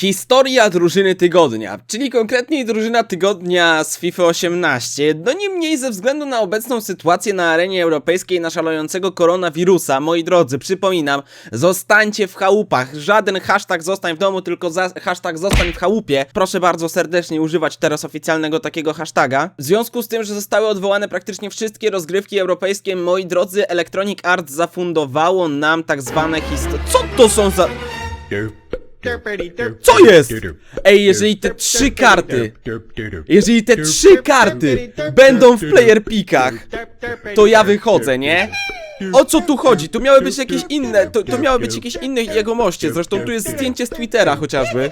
Historia drużyny tygodnia, czyli konkretniej drużyna tygodnia z FIFA 18. No niemniej ze względu na obecną sytuację na arenie europejskiej na szalejącego koronawirusa, moi drodzy, przypominam, zostańcie w chałupach. Żaden hashtag zostań w domu, tylko za, hashtag zostań w chałupie. Proszę bardzo serdecznie używać teraz oficjalnego takiego hashtaga. W związku z tym, że zostały odwołane praktycznie wszystkie rozgrywki europejskie, moi drodzy, Electronic Arts zafundowało nam tak zwane historie. Co to są za... Co jest? Ej, jeżeli te trzy karty, jeżeli te trzy karty będą w player pickach, to ja wychodzę, nie? O co tu chodzi? Tu miały być jakieś inne, to, to miały być jakieś inne jegomoście, zresztą tu jest zdjęcie z Twittera chociażby.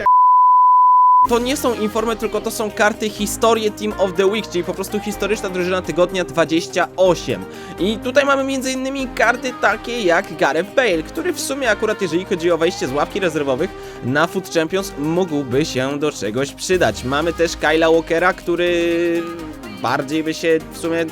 To nie są informy, tylko to są karty Historie Team of the Week, czyli po prostu historyczna drużyna tygodnia 28. I tutaj mamy m.in. karty takie jak Gareth Bale, który w sumie akurat jeżeli chodzi o wejście z ławki rezerwowych na Foot Champions mógłby się do czegoś przydać. Mamy też Kyla Walkera, który bardziej by się w sumie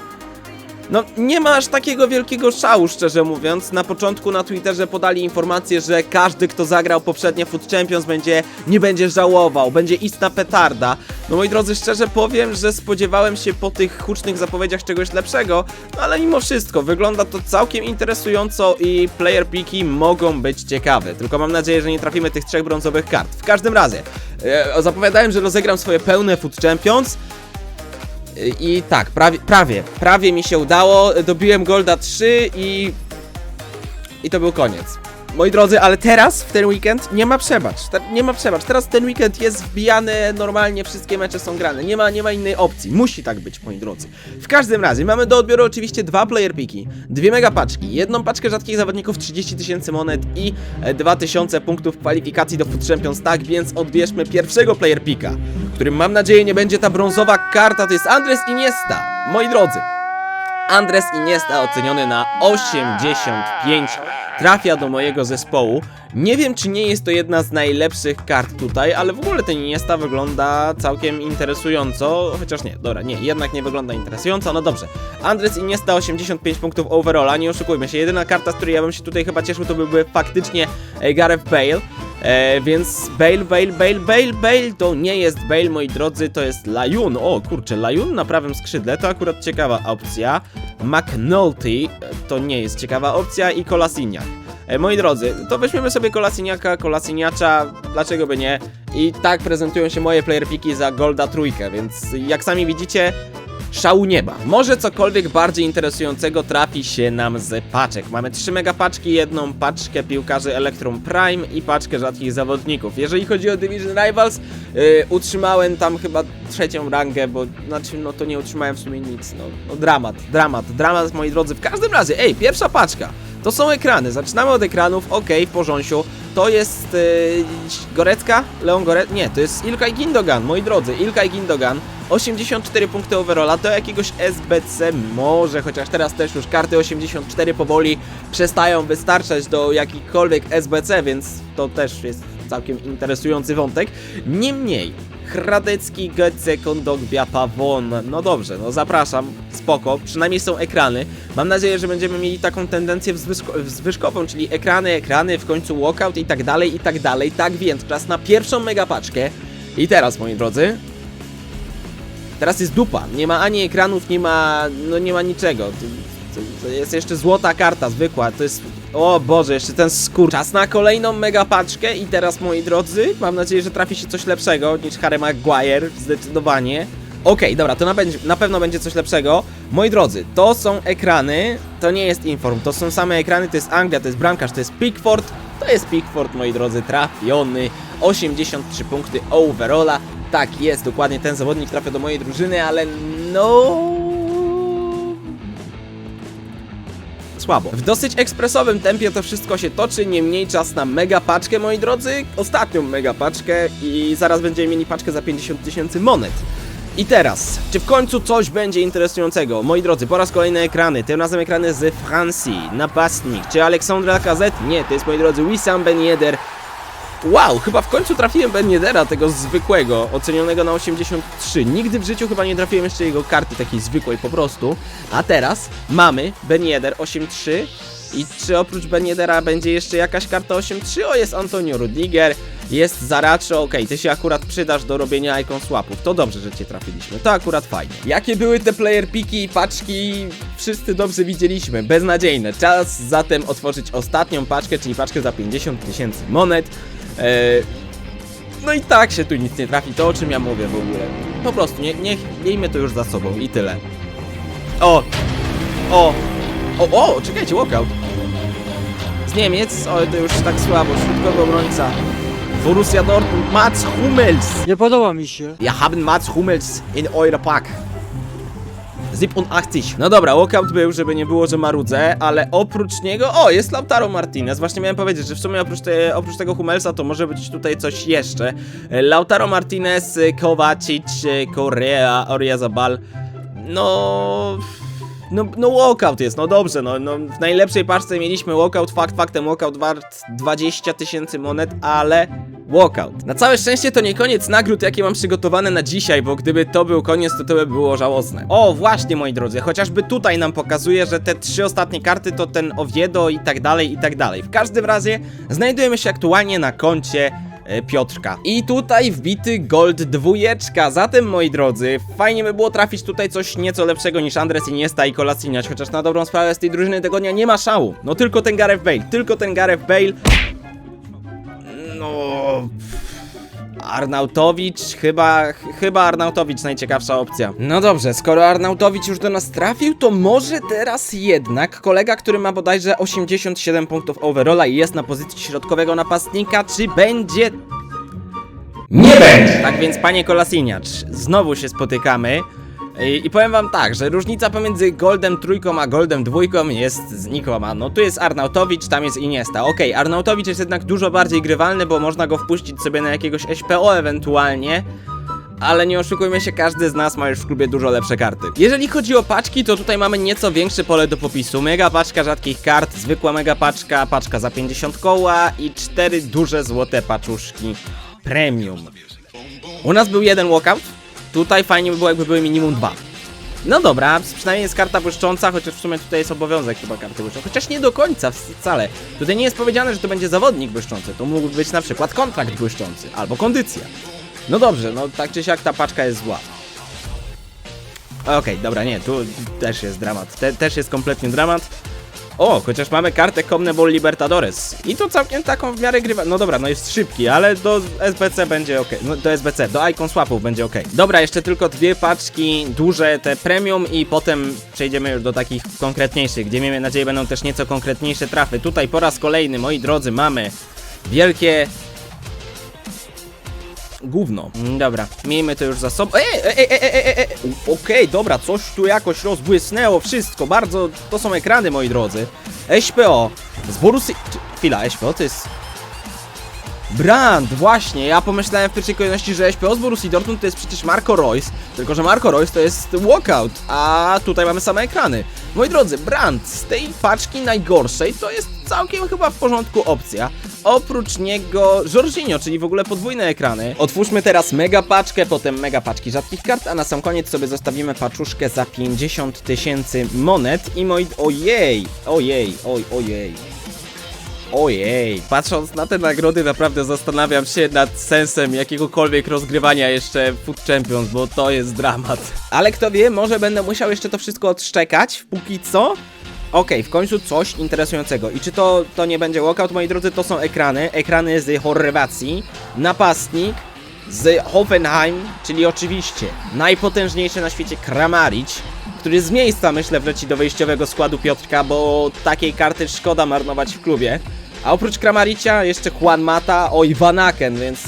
no, nie ma aż takiego wielkiego szału, szczerze mówiąc. Na początku na Twitterze podali informację, że każdy, kto zagrał poprzednie Foot Champions będzie, nie będzie żałował, będzie istna petarda. No moi drodzy, szczerze powiem, że spodziewałem się po tych hucznych zapowiedziach czegoś lepszego, no ale mimo wszystko, wygląda to całkiem interesująco i player piki mogą być ciekawe. Tylko mam nadzieję, że nie trafimy tych trzech brązowych kart. W każdym razie, e, zapowiadałem, że rozegram swoje pełne Foot Champions, i tak, prawie, prawie, prawie mi się udało. Dobiłem Golda 3 i. I to był koniec. Moi drodzy, ale teraz, w ten weekend, nie ma przebacz. Nie ma przebacz. Teraz ten weekend jest wbijany, normalnie wszystkie mecze są grane. Nie ma, nie ma innej opcji. Musi tak być, moi drodzy. W każdym razie, mamy do odbioru oczywiście dwa player piki, dwie mega paczki, jedną paczkę rzadkich zawodników 30 tysięcy monet i e, 2000 punktów kwalifikacji do Foot Champions. Tak więc odbierzmy pierwszego player pika, którym mam nadzieję nie będzie ta brązowa karta, to jest Andres Iniesta. Moi drodzy, Andres Iniesta oceniony na 85 trafia do mojego zespołu. Nie wiem, czy nie jest to jedna z najlepszych kart tutaj, ale w ogóle ten Iniesta wygląda całkiem interesująco, chociaż nie, dobra, nie, jednak nie wygląda interesująco, no dobrze. Andres Iniesta 85 punktów overalla, nie oszukujmy się, jedyna karta, z której ja bym się tutaj chyba cieszył, to byłby faktycznie e, Gareth Bale. E, więc Bale, Bale, Bale, Bale, Bale to nie jest Bale, moi drodzy, to jest Lajun. O kurczę, Lajun na prawym skrzydle to akurat ciekawa opcja. McNulty e, to nie jest ciekawa opcja i Kolasiniak. E, moi drodzy, to weźmiemy sobie Kolasiniaka, Kolasiniacza, dlaczego by nie? I tak prezentują się moje player piki za Golda trójkę, więc jak sami widzicie, szału nieba. Może cokolwiek bardziej interesującego trafi się nam z paczek. Mamy trzy mega paczki, jedną paczkę piłkarzy Electrum Prime i paczkę rzadkich zawodników. Jeżeli chodzi o Division Rivals, yy, utrzymałem tam chyba trzecią rangę, bo znaczy no to nie utrzymałem w sumie nic. No, no dramat, dramat, dramat moi drodzy. W każdym razie, ej, pierwsza paczka. To są ekrany. Zaczynamy od ekranów. Ok, w porządku. To jest yy, Gorecka? Leon Gorecka? Nie, to jest Ilkay Gindogan, moi drodzy. Ilkay Gindogan. 84 punkty overalla, do jakiegoś SBC może, chociaż teraz też już karty 84 powoli przestają wystarczać do jakichkolwiek SBC, więc to też jest całkiem interesujący wątek. Niemniej, Hradecki, Götze, Kondogbia, Pawon. No dobrze, no zapraszam, spoko, przynajmniej są ekrany. Mam nadzieję, że będziemy mieli taką tendencję wzwyżko- wzwyżkową, czyli ekrany, ekrany, w końcu walkout i tak dalej, i tak dalej. Tak więc czas na pierwszą megapaczkę. I teraz, moi drodzy, Teraz jest dupa. Nie ma ani ekranów, nie ma. No nie ma niczego. To, jest jeszcze złota karta, zwykła. To jest. O Boże, jeszcze ten skór. Czas na kolejną mega paczkę i teraz moi drodzy, mam nadzieję, że trafi się coś lepszego niż Harry Maguire, zdecydowanie. Okej, dobra, to na, na pewno będzie coś lepszego. Moi drodzy, to są ekrany, to nie jest Inform, to są same ekrany, to jest Anglia, to jest bramkarz, to jest Pickford, to jest Pickford, moi drodzy, trafiony. 83 punkty overalla. Tak jest, dokładnie ten zawodnik trafia do mojej drużyny, ale no... Słabo. W dosyć ekspresowym tempie to wszystko się toczy, niemniej czas na mega paczkę, moi drodzy. Ostatnią mega paczkę i zaraz będziemy mieli paczkę za 50 tysięcy monet. I teraz, czy w końcu coś będzie interesującego? Moi drodzy, po raz kolejny ekrany, tym razem ekrany z Francji, napastnik, czy Aleksandra Lacazette? Nie, to jest, moi drodzy, Wissam Ben Yedder. Wow, chyba w końcu trafiłem Ben Yedera, tego zwykłego, ocenionego na 83. Nigdy w życiu chyba nie trafiłem jeszcze jego karty takiej zwykłej po prostu. A teraz mamy Ben Yedder 83. I czy oprócz Ben Yedera będzie jeszcze jakaś karta 8-3? O, jest Antonio Rudiger, jest Zaracho, okej, ty się akurat przydasz do robienia icon swapów, to dobrze, że cię trafiliśmy, to akurat fajnie. Jakie były te player piki i paczki, wszyscy dobrze widzieliśmy, beznadziejne. Czas zatem otworzyć ostatnią paczkę, czyli paczkę za 50 tysięcy monet. Eee, no i tak się tu nic nie trafi, to o czym ja mówię w ogóle. Po prostu, nie, niech miejmy to już za sobą i tyle. O! O! O, o, czekajcie, walkout. Z Niemiec, oj to już tak słabo, środkowy obrońca. Borussia Dortmund, Mats Hummels. Nie podoba mi się. Wir haben Mats Hummels in eure Pack. 87. No dobra, walkout był, żeby nie było, że marudzę, ale oprócz niego, o, jest Lautaro Martinez. Właśnie miałem powiedzieć, że w sumie oprócz, te, oprócz tego Hummelsa to może być tutaj coś jeszcze. Lautaro Martinez, Kovacic, e, Correa, Oriazabal. No... No, no walkout jest, no dobrze, no, no w najlepszej paczce mieliśmy walkout, fakt faktem walkout wart 20 tysięcy monet, ale walkout. Na całe szczęście to nie koniec nagród, jakie mam przygotowane na dzisiaj, bo gdyby to był koniec, to to by było żałosne. O, właśnie moi drodzy, chociażby tutaj nam pokazuje, że te trzy ostatnie karty to ten Oviedo i tak dalej, i tak dalej. W każdym razie znajdujemy się aktualnie na koncie Piotrka. I tutaj wbity gold dwójeczka. Zatem, moi drodzy, fajnie by było trafić tutaj coś nieco lepszego niż Andres Iniesta i Kolasiniać, chociaż na dobrą sprawę z tej drużyny tego dnia nie ma szału. No tylko ten Gareth Bale, tylko ten Gareth Bale. No... Arnautowicz, chyba, ch- chyba Arnautowicz najciekawsza opcja. No dobrze, skoro Arnautowicz już do nas trafił, to może teraz jednak kolega, który ma bodajże 87 punktów overalla i jest na pozycji środkowego napastnika, czy będzie... Nie będzie! Tak więc, panie Kolasiniacz, znowu się spotykamy. I, I powiem wam tak, że różnica pomiędzy Goldem trójką a Goldem dwójką jest znikoma. No tu jest Arnautowicz, tam jest Iniesta. Okej, Arnautowicz jest jednak dużo bardziej grywalny, bo można go wpuścić sobie na jakiegoś SPO ewentualnie. Ale nie oszukujmy się, każdy z nas ma już w klubie dużo lepsze karty. Jeżeli chodzi o paczki, to tutaj mamy nieco większe pole do popisu. Mega paczka rzadkich kart, zwykła mega paczka, paczka za 50 koła i cztery duże złote paczuszki premium. U nas był jeden walkout, tutaj fajnie by było jakby były minimum dwa. No dobra, przynajmniej jest karta błyszcząca, chociaż w sumie tutaj jest obowiązek chyba karty błyszczącej. Chociaż nie do końca wcale. Tutaj nie jest powiedziane, że to będzie zawodnik błyszczący. To mógł być na przykład kontrakt błyszczący albo kondycja. No dobrze, no tak czy siak ta paczka jest zła. Okej, dobra, nie, tu też jest dramat. Te, też jest kompletnie dramat. O, chociaż mamy kartę Comnebol Libertadores. I to całkiem taką w miarę grywa. No dobra, no jest szybki, ale do SBC będzie ok. No do SBC, do Icon Swapów będzie ok. Dobra, jeszcze tylko dwie paczki duże, te premium i potem przejdziemy już do takich konkretniejszych, gdzie miejmy nadzieję będą też nieco konkretniejsze trafy. Tutaj po raz kolejny, moi drodzy, mamy wielkie Gówno. Mm, Dobra, miejmy to już za sobą. Ej, ej, ej, ej, ej, ej, ej. Okej, dobra, coś tu jakoś rozbłysnęło, wszystko, bardzo... To są ekrany, moi drodzy. SPO. Z Borussy... Czy- Chwila, SPO to jest... Brand, właśnie, ja pomyślałem w pierwszej kolejności, że SPO z Borussii Dortmund to jest przecież Marco Reus, tylko że Marco Reus to jest walkout, a tutaj mamy same ekrany. Moi drodzy, Brand z tej paczki najgorszej to jest całkiem chyba w porządku opcja. Oprócz niego Jorginho, czyli w ogóle podwójne ekrany. Otwórzmy teraz mega paczkę, potem mega paczki rzadkich kart, a na sam koniec sobie zostawimy paczuszkę za 50 tysięcy monet i moi... Ojej, ojej, oj, ojej. Ojej, patrząc na te nagrody naprawdę zastanawiam się nad sensem jakiegokolwiek rozgrywania jeszcze Food Champions, bo to jest dramat. Ale kto wie, może będę musiał jeszcze to wszystko odszczekać, póki co. Okej, w końcu coś interesującego. I czy to, to nie będzie walkout, moi drodzy, to są ekrany. Ekrany z Chorwacji, napastnik z Hoffenheim, czyli oczywiście najpotężniejszy na świecie Kramaric, który z miejsca, myślę, wleci do wyjściowego składu Piotrka, bo takiej karty szkoda marnować w klubie. A oprócz Kramaricia jeszcze Juan Mata, oj Vanaken, więc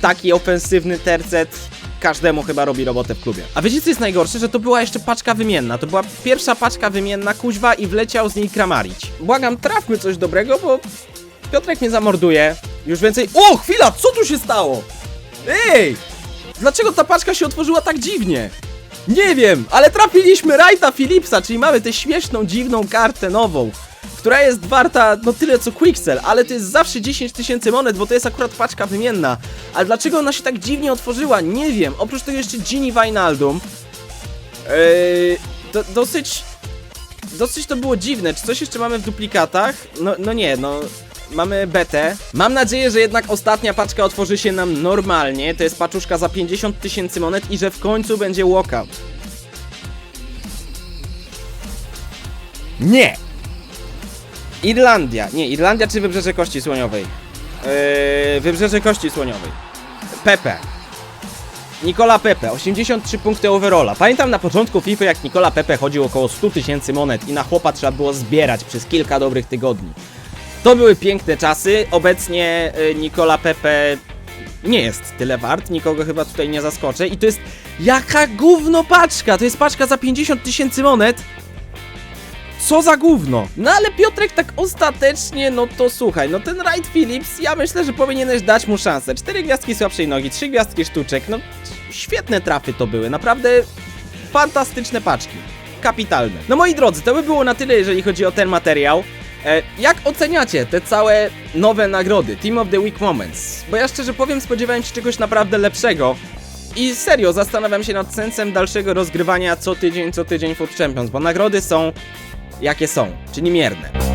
taki ofensywny tercet każdemu chyba robi robotę w klubie. A wiecie co jest najgorsze? Że to była jeszcze paczka wymienna. To była pierwsza paczka wymienna kuźwa i wleciał z niej Kramaric. Błagam, trafmy coś dobrego, bo Piotrek mnie zamorduje. Już więcej... O, chwila, co tu się stało? Ej! Dlaczego ta paczka się otworzyła tak dziwnie? Nie wiem, ale trafiliśmy Wrighta Philipsa, czyli mamy tę śmieszną, dziwną kartę nową, która jest warta no tyle co Quicksell, ale to jest zawsze 10 tysięcy monet, bo to jest akurat paczka wymienna. Ale dlaczego ona się tak dziwnie otworzyła? Nie wiem. Oprócz tego jeszcze Gini Wijnaldum. Yy, do, dosyć... Dosyć to było dziwne. Czy coś jeszcze mamy w duplikatach? No, no nie, no... mamy betę. Mam nadzieję, że jednak ostatnia paczka otworzy się nam normalnie. To jest paczuszka za 50 tysięcy monet i że w końcu będzie walkout. Nie! Irlandia. Nie, Irlandia czy Wybrzeże Kości Słoniowej? Yy, Wybrzeże Kości Słoniowej. Pepe. Nikola Pepe, 83 punkty overalla. Pamiętam na początku FIFA, jak Nikola Pepe chodził około 100 tysięcy monet i na chłopa trzeba było zbierać przez kilka dobrych tygodni. To były piękne czasy. Obecnie y, Nikola Pepe nie jest tyle wart, nikogo chyba tutaj nie zaskoczę. I to jest jaka gówno paczka! To jest paczka za 50 tysięcy monet. Co za gówno! No ale Piotrek tak ostatecznie, no to słuchaj, no ten Wright Phillips, ja myślę, że powinieneś dać mu szansę. Cztery gwiazdki słabszej nogi, trzy gwiazdki sztuczek, no świetne trafy to były, naprawdę fantastyczne paczki. Kapitalne. No moi drodzy, to by było na tyle, jeżeli chodzi o ten materiał. E, jak oceniacie te całe nowe nagrody, Team of the Week Moments? Bo ja szczerze powiem, spodziewałem się czegoś naprawdę lepszego. I serio, zastanawiam się nad sensem dalszego rozgrywania co tydzień, co tydzień Food Champions, bo nagrody są jakie są, czyli mierne.